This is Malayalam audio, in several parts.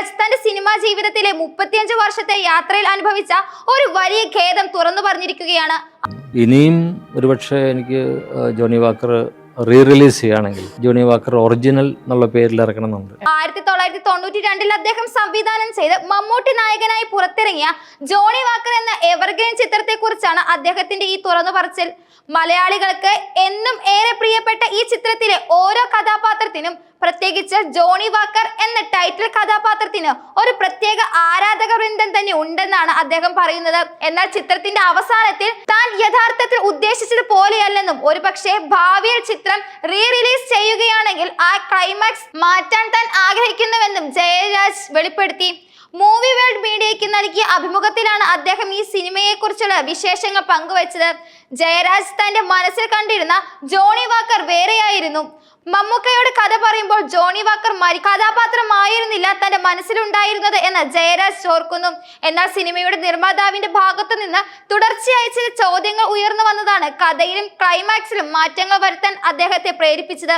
ജയരാജ് തന്റെ സിനിമാ ജീവിതത്തിലെ മുപ്പത്തിയഞ്ച് വർഷത്തെ യാത്രയിൽ അനുഭവിച്ച ഒരു വലിയ ഖേദം തുറന്നു പറഞ്ഞിരിക്കുകയാണ്. ഇനിയും ഒരുപക്ഷെ എനിക്ക് ജോണി വാക്കർ റീ റിലീസ് ചെയ്യുകയാണെങ്കിൽ ജോണി വാക്കർ ഒറിജിനൽ എന്നുള്ള പേരിൽ ഇറക്കണമെന്നുണ്ട്. ആയിരത്തി തൊള്ളായിരത്തി തൊണ്ണൂറ്റി രണ്ടിൽ അദ്ദേഹം സംവിധാനം ചെയ്ത് മമ്മൂട്ടി നായകനായി പുറത്തിറങ്ങിയ ജോണി വാക്കർ എന്ന എവർഗ്രീൻ ചിത്രത്തെ കുറിച്ചാണ് അദ്ദേഹത്തിന്റെ ഈ തുറന്നു പറച്ചിൽ. മലയാളികൾക്ക് എന്നും ഏറെ പ്രിയപ്പെട്ട ഈ ചിത്രത്തിലെ ഓരോ കഥാപാത്രത്തിനും പ്രത്യേകിച്ച് ജോണി വാക്കർ എന്ന ടൈറ്റിൽ കഥാപാത്രത്തിന് ഒരു പ്രത്യേക ആരാധക വൃന്ദം തന്നെ ഉണ്ടെന്നാണ് അദ്ദേഹം പറയുന്നത്. എന്നാൽ ചിത്രത്തിന്റെ അവസാനത്തിൽ താൻ യഥാർത്ഥത്തിൽ ഉദ്ദേശിച്ചത് പോലെയല്ലെന്നും ഒരുപക്ഷെ ഭാവിയിൽ ചിത്രം റീ റിലീസ് ചെയ്യുകയാണെങ്കിൽ ആ ക്ലൈമാക്സ് മാറ്റാൻ താൻ ആഗ്രഹിക്കുന്നുവെന്നും ജയരാജ് വെളിപ്പെടുത്തി. മൂവി വേൾഡ് മീഡിയയ്ക്ക് നൽകിയ അഭിമുഖത്തിലാണ് അദ്ദേഹം ഈ സിനിമയെ കുറിച്ചുള്ള വിശേഷങ്ങൾ പങ്കുവച്ചത്. ജയരാജ് തന്റെ മനസ്സിൽ കണ്ടിരുന്ന ജോണി വാക്കർ വേറെയായിരുന്നു. മമ്മൂക്കയോട് കഥ പറയുമ്പോൾ ജോണി വാക്കർ മരി കഥാപാത്രമായിരുന്നില്ല തന്റെ മനസ്സിലുണ്ടായിരുന്നത് എന്ന് ജയരാജ് ചോർക്കുന്നു എന്നാൽ സിനിമയുടെ നിർമ്മാതാവിന്റെ ഭാഗത്തു നിന്ന് തുടർച്ചയായി ചില ചോദ്യങ്ങൾ ഉയർന്നു വന്നതാണ് കഥയിലും ക്ലൈമാക്സിലും മാറ്റങ്ങൾ വരുത്താൻ അദ്ദേഹത്തെ പ്രേരിപ്പിച്ചത്.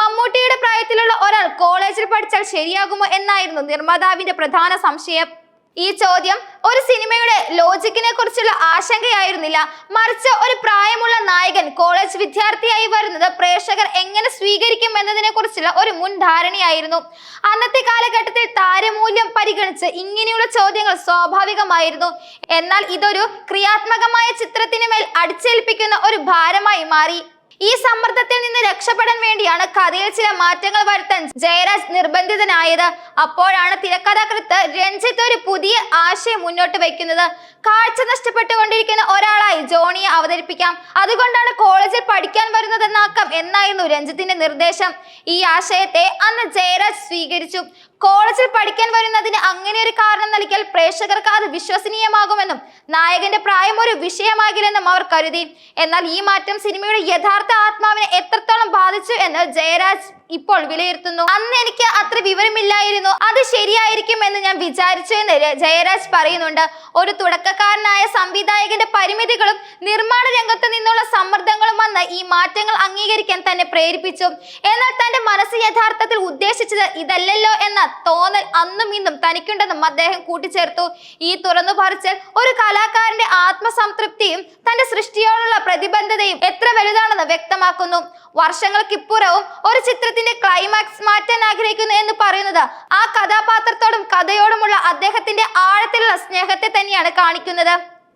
മമ്മൂട്ടിയുടെ പ്രായത്തിലുള്ള ഒരാൾ കോളേജിൽ പഠിച്ചാൽ ശരിയാകുമോ എന്നായിരുന്നു നിർമ്മാതാവിന്റെ പ്രധാന സംശയം. ഈ ചോദ്യം ഒരു സിനിമയുടെ ലോജിക്കിനെ കുറിച്ചുള്ള ആശങ്കയായിരുന്നില്ല. മറിച്ച് ഒരു പ്രായമുള്ള നായകൻ കോളേജ് വിദ്യാർത്ഥിയായി വരുന്നത് പ്രേക്ഷകർ എങ്ങനെ സ്വീകരിക്കും എന്നതിനെ കുറിച്ചുള്ള ഒരു മുൻധാരണയായിരുന്നു അന്നത്തെ കാലഘട്ടത്തിൽ താരമൂല്യം പരിഗണിച്ച് ഇങ്ങനെയുള്ള ചോദ്യങ്ങൾ സ്വാഭാവികമായിരുന്നു. എന്നാൽ ഇതൊരു ക്രിയാത്മകമായ ചിത്രത്തിന് മേൽ അടിച്ചേൽപ്പിക്കുന്ന ഒരു ഭാരമായി മാറി. ഈ സമ്മർദ്ദത്തിൽ നിന്ന് രക്ഷപ്പെടാൻ വേണ്ടിയാണ് കഥയിൽ ചില മാറ്റങ്ങൾ വരുത്താൻ ജയരാജ് നിർബന്ധിതനായത്. അപ്പോഴാണ് തിരക്കഥാകൃത്ത് രഞ്ജിത്ത് ഒരു പുതിയ ആശയം മുന്നോട്ട് വയ്ക്കുന്നത്. കാഴ്ച നഷ്ടപ്പെട്ടുകൊണ്ടിരിക്കുന്ന ഒരാളായി ജോണിയെ അവതരിപ്പിക്കാം. അതുകൊണ്ടാണ് കോളേജിൽ പഠിക്കാൻ വരുന്നതെന്നാക്കാം എന്നായിരുന്നു രഞ്ജിത്തിന്റെ നിർദ്ദേശം. ഈ ആശയത്തെ അന്ന് ജയരാജ് സ്വീകരിച്ചു. കോളേജിൽ പഠിക്കാൻ വരുന്നതിന് അങ്ങനെ ഒരു കാരണം നൽകിയാൽ പ്രേക്ഷകർക്ക് അത് വിശ്വസനീയമാകുമെന്നും നായകന്റെ പ്രായം ഒരു വിഷയമാകില്ലെന്നും അവർ കരുതി. എന്നാൽ ഈ മാറ്റം സിനിമയുടെ യഥാർത്ഥ ആത്മാവിനെ എത്രത്തോളം ബാധിച്ചു എന്ന് ജയരാജ് ഇപ്പോൾ വിലയിരുത്തുന്നു. അന്ന് എനിക്ക് അത്ര വിവരമില്ലായിരുന്നു. അത് ശരിയായിരിക്കും എന്ന് ഞാൻ വിചാരിച്ചു എന്ന് ജയരാജ് പറയുന്നുണ്ട്. ഒരു തുടക്കക്കാരനായ സംവിധായകന്റെ പരിമിതികളും നിർമ്മാണ രംഗത്ത് നിന്നുള്ള സമ്മർദ്ദങ്ങളും വന്ന് ഈ മാറ്റങ്ങൾ അംഗീകരിക്കാൻ തന്നെ പ്രേരിപ്പിച്ചു. എന്നാൽ തന്റെ മനസ്സ് യഥാർത്ഥത്തിൽ ഉദ്ദേശിച്ചത് ഇതല്ലല്ലോ എന്ന തോന്നൽ അന്നും ഇന്നും തനിക്കുണ്ടെന്നും അദ്ദേഹം കൂട്ടിച്ചേർത്തു. ഈ തുറന്നു പറിച്ചൽ ഒരു കലാകാരന്റെ ആത്മസംതൃപ്തിയും തന്റെ സൃഷ്ടിയോടുള്ള പ്രതിബദ്ധതയും എത്ര വലുതാണെന്ന് വ്യക്തമാക്കുന്നു. വർഷങ്ങൾക്കിപ്പുറവും ഒരു ചിത്രത്തിന്റെ ക്ലൈമാക്സ് മാറ്റാൻ ആഗ്രഹിക്കുന്നു എന്ന് പറയുന്നത് ആ കഥാപാത്രത്തോടും കഥയോടുമുള്ള അദ്ദേഹത്തിന്റെ ആഴത്തിലുള്ള സ്നേഹത്തെ തന്നെയാണ് കാണിക്കുന്നത്.